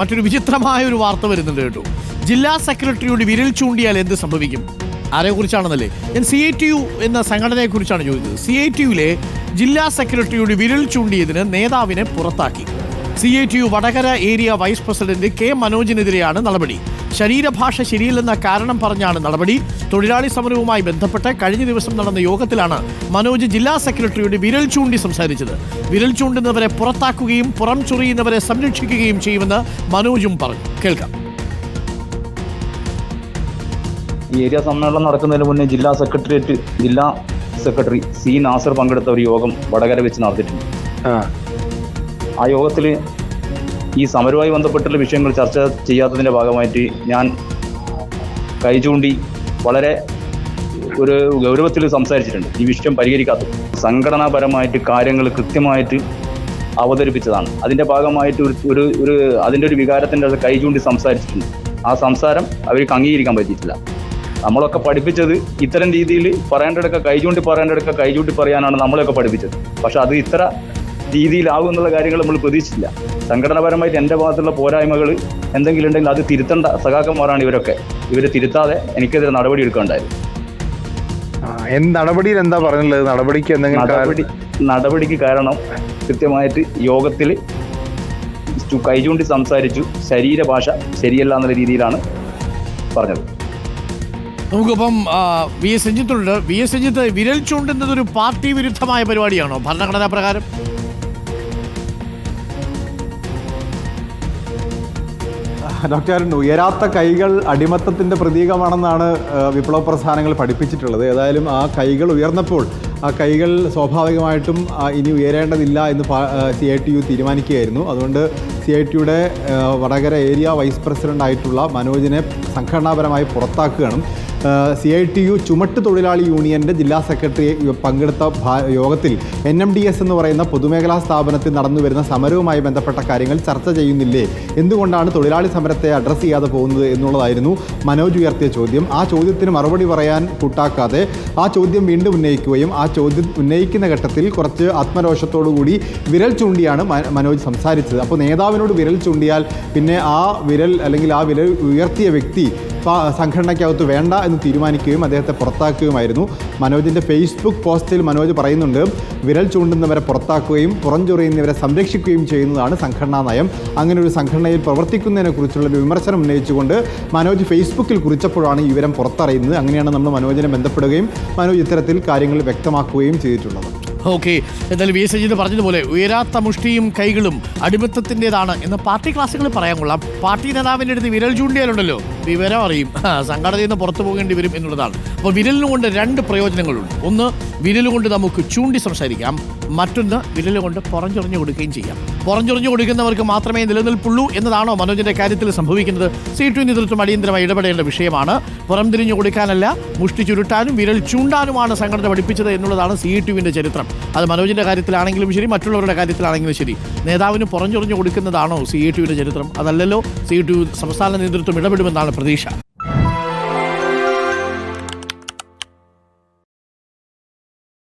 മറ്റൊരു വിചിത്രമായ ഒരു വാർത്ത വരുന്നുണ്ട് കേട്ടോ. ജില്ലാ സെക്രട്ടറിയോട് വിരൽ ചൂണ്ടിയാൽ എന്ത് സംഭവിക്കും? ആരെക്കുറിച്ചാണെന്നല്ലേ ഞാൻ സി ഐ ടി യു എന്ന സംഘടനയെക്കുറിച്ചാണ് ചോദിച്ചത്. സി ഐ ടി യുവിലെ ജില്ലാ സെക്രട്ടറിയോട് വിരൽ ചൂണ്ടിയതിന് നേതാവിനെ പുറത്താക്കി. C I T U Vadakara area vice president K മനോജിനെതിരെയാണ് നടപടി. ശരീരഭാഷ ശരിയില്ലെന്ന കാരണം പറഞ്ഞാണ് നടപടി. തൊഴിലാളി സമരവുമായി ബന്ധപ്പെട്ട് കഴിഞ്ഞ ദിവസം നടന്ന യോഗത്തിലാണ് മനോജ് ജില്ലാ സെക്രട്ടറിയുടെ വിരൽ ചൂണ്ടി സംസാരിച്ചത്. വിരൽ ചൂണ്ടുന്നവരെ പുറത്താക്കുകയും പുറം ചൊറിയുന്നവരെ സംരക്ഷിക്കുകയും ചെയ്യുമെന്ന് മനോജും പറഞ്ഞു. കേൾക്കാം. ഈ ഏരിയ സമ്മേളനം നടക്കുന്നതിന് മുന്നേ ജില്ലാ സെക്രട്ടേറിയറ്റ് ജില്ലാ സെക്രട്ടറി സി നാസർ പങ്കെടുത്ത ഒരു യോഗം വടകര വെച്ച് നടത്തിയിട്ടുണ്ട്. ആ. യോഗത്തിൽ ഈ സമരവുമായി ബന്ധപ്പെട്ടുള്ള വിഷയങ്ങൾ ചർച്ച ചെയ്യാത്തതിന്റെ ഭാഗമായിട്ട് ഞാൻ കൈ ചൂണ്ടി വളരെ ഒരു ഗൗരവത്തിൽ സംസാരിച്ചിട്ടുണ്ട്. ഈ വിഷയം പരിഹരിക്കാത്തത് സംഘടനാപരമായിട്ട് കാര്യങ്ങൾ കൃത്യമായിട്ട് അവതരിപ്പിച്ചതാണ്. അതിന്റെ ഭാഗമായിട്ട് ഒരു ഒരു ഒരു അതിന്റെ ഒരു വികാരത്തിന്റെ കൈ ചൂണ്ടി സംസാരിച്ചിട്ടുണ്ട്. ആ സംസാരം അവർക്ക് അംഗീകരിക്കാൻ പറ്റിയിട്ടില്ല. നമ്മളൊക്കെ പഠിപ്പിച്ചത് ഇത്തരം രീതിയിൽ പറയേണ്ടടുക്ക കൈ ചൂണ്ടി പറയേണ്ടടുക്ക കൈ ചൂണ്ടി പറയാനാണ് നമ്മളെയൊക്കെ പഠിപ്പിച്ചത്. പക്ഷെ അത് ഇത്ര രീതിയിലാകും എന്നുള്ള കാര്യങ്ങൾ നമ്മൾ പ്രതീക്ഷിച്ചില്ല. സംഘടനാപരമായിട്ട് എന്റെ ഭാഗത്തുള്ള പോരായ്മകൾ എന്തെങ്കിലും ഉണ്ടെങ്കിൽ അത് തിരുത്തേണ്ട സഖാക്കന്മാരാണ് ഇവരൊക്കെ. ഇവരെ തിരുത്താതെ എനിക്കെതിരെ നടപടി എടുക്കേണ്ടായിരുന്നു. എന്ത് നടപടിയിൽ എന്താ പറഞ്ഞുള്ളത് നടപടിക്ക് എന്തെങ്കിലും നടപടി നടപടിക്ക് കാരണം കൃത്യമായിട്ട് യോഗത്തിൽ കൈചൂണ്ടി സംസാരിച്ചു. ശരീരഭാഷ ശരിയല്ല എന്നുള്ള രീതിയിലാണ് പറഞ്ഞത്. നമുക്കിപ്പം വി എസ് രഞ്ജിത്തുണ്ട്. വി എസ് രഞ്ജിത്ത് വിരൽ ചൂണ്ടുന്നത് ഒരു പാർട്ടി വിരുദ്ധമായ പരിപാടിയാണോ? ഭരണഘടനാ പ്രകാരം? ഡോക്ടർ ഉയരാത്ത കൈകൾ അടിമത്തത്തിന്റെ പ്രതീകമാണെന്നാണ് വിപ്ലവ പ്രസ്ഥാനങ്ങൾ പഠിപ്പിച്ചിട്ടുള്ളത്. ഏതായാലും ആ കൈകൾ ഉയർന്നപ്പോൾ ആ കൈകൾ സ്വാഭാവികമായിട്ടും ഇനി ഉയരേണ്ടതില്ല എന്ന് സി ഐ ടി യു തീരുമാനിക്കുകയായിരുന്നു. അതുകൊണ്ട് സി ഐ ടിയുടെ വടകര ഏരിയ വൈസ് പ്രസിഡന്റ് ആയിട്ടുള്ള മനോജിനെ സംഘടനാപരമായി പുറത്താക്കുകയാണ്. സി ഐ ടി യു ചുമട്ട് തൊഴിലാളി യൂണിയന്റെ ജില്ലാ സെക്രട്ടറി പങ്കെടുത്ത യോഗത്തിൽ എൻ എം ഡി എസ് എന്ന് പറയുന്ന പൊതുമേഖലാ സ്ഥാപനത്തിൽ നടന്നു വരുന്ന സമരവുമായി ബന്ധപ്പെട്ട കാര്യങ്ങൾ ചർച്ച ചെയ്യുന്നില്ലേ? എന്തുകൊണ്ടാണ് തൊഴിലാളി സമരത്തെ അഡ്രസ്സ് ചെയ്യാതെ പോകുന്നത് എന്നുള്ളതായിരുന്നു മനോജ് ഉയർത്തിയ ചോദ്യം. ആ ചോദ്യത്തിന് മറുപടി പറയാൻ കൂട്ടാക്കാതെ ആ ചോദ്യം വീണ്ടും ഉന്നയിക്കുകയും ആ ചോദ്യം ഉന്നയിക്കുന്ന ഘട്ടത്തിൽ കുറച്ച് ആത്മരോഷത്തോടുകൂടി വിരൽ ചൂണ്ടിയാണ് മനോജ് സംസാരിച്ചത്. അപ്പോൾ നേതാവിനോട് വിരൽ ചൂണ്ടിയാൽ പിന്നെ ആ വിരൽ അല്ലെങ്കിൽ ആ വിരൽ ഉയർത്തിയ വ്യക്തി സംഘടനയ്ക്കകത്ത് വേണ്ട എന്ന് തീരുമാനിക്കുകയും അദ്ദേഹത്തെ പുറത്താക്കുകയുമായിരുന്നു. മനോജിന്റെ ഫേസ്ബുക്ക് പോസ്റ്റിൽ മനോജ് പറയുന്നുണ്ട് വിരൽ ചൂണ്ടുന്നവരെ പുറത്താക്കുകയും പുറഞ്ചൊറിയുന്നവരെ സംരക്ഷിക്കുകയും ചെയ്യുന്നതാണ് സംഘടനാ നയം. അങ്ങനെ ഒരു സംഘടനയിൽ പ്രവർത്തിക്കുന്നതിനെക്കുറിച്ചുള്ള ഒരു വിമർശനം ഉന്നയിച്ചുകൊണ്ട് മനോജ് ഫേസ്ബുക്കിൽ കുറിച്ചപ്പോഴാണ് ഈ വിവരം പുറത്തറിയുന്നത്. അങ്ങനെയാണ് നമ്മൾ മനോജിനെ ബന്ധപ്പെടുകയും മനോജ് ഇത്തരത്തിൽ കാര്യങ്ങൾ വ്യക്തമാക്കുകയും ചെയ്തിട്ടുള്ളത്. ഓക്കെ എന്തായാലും വി. എസ്. എജിന്ന് പറഞ്ഞതുപോലെ ഉയരാത്ത മുഷ്ടിയും കൈകളും അടിമത്തത്തിന്റെതാണ് എന്ന് പാർട്ടി ക്ലാസ്സുകളിൽ പറയാൻ കൊള്ളാം. പാർട്ടി നേതാവിന്റെ അടുത്ത് വിരൽ ചൂണ്ടിയാലുണ്ടല്ലോ. വിവരം അറിയും. സംഘടനയിൽ നിന്ന് പുറത്തു പോകേണ്ടി വരും എന്നുള്ളതാണ്. അപ്പോൾ വിരലിനുകൊണ്ട് രണ്ട് പ്രയോജനങ്ങളുണ്ട്. ഒന്ന് വിരലുകൊണ്ട് നമുക്ക് ചൂണ്ടി സംസാരിക്കാം. മറ്റൊന്ന് വിരലുകൊണ്ട് പുറഞ്ചൊറിഞ്ഞു കൊടുക്കുകയും ചെയ്യാം. പുറഞ്ചൊറിഞ്ഞു കൊടുക്കുന്നവർക്ക് മാത്രമേ നിലനിൽപ്പുള്ളൂ എന്നതാണോ മനോജിന്റെ കാര്യത്തിൽ സംഭവിക്കുന്നത്? സി ടു നേതൃത്വം അടിയന്തരമായി ഇടപെടേണ്ട വിഷയമാണ്. പുറംതിരിഞ്ഞു കൊടുക്കാനല്ല മുഷ്ടി ചുരുട്ടാനും വിരൽ ചൂണ്ടാനുമാണ് സംഘടന പഠിപ്പിച്ചത് എന്നുള്ളതാണ് സി ടുവിന്റെ ചരിത്രം. അത് മനോജിന്റെ കാര്യത്തിലാണെങ്കിലും ശരി മറ്റുള്ളവരുടെ കാര്യത്തിലാണെങ്കിലും ശരി. നേതാവിന് പുറഞ്ഞൊറിഞ്ഞു കൊടുക്കുന്നതാണോ സി ടുവിന്റെ ചരിത്രം? അതല്ലല്ലോ സി ടു സംസ്ഥാന നേതൃത്വം ഇടപെടുമെന്നാണ് പ്രതീക്ഷ.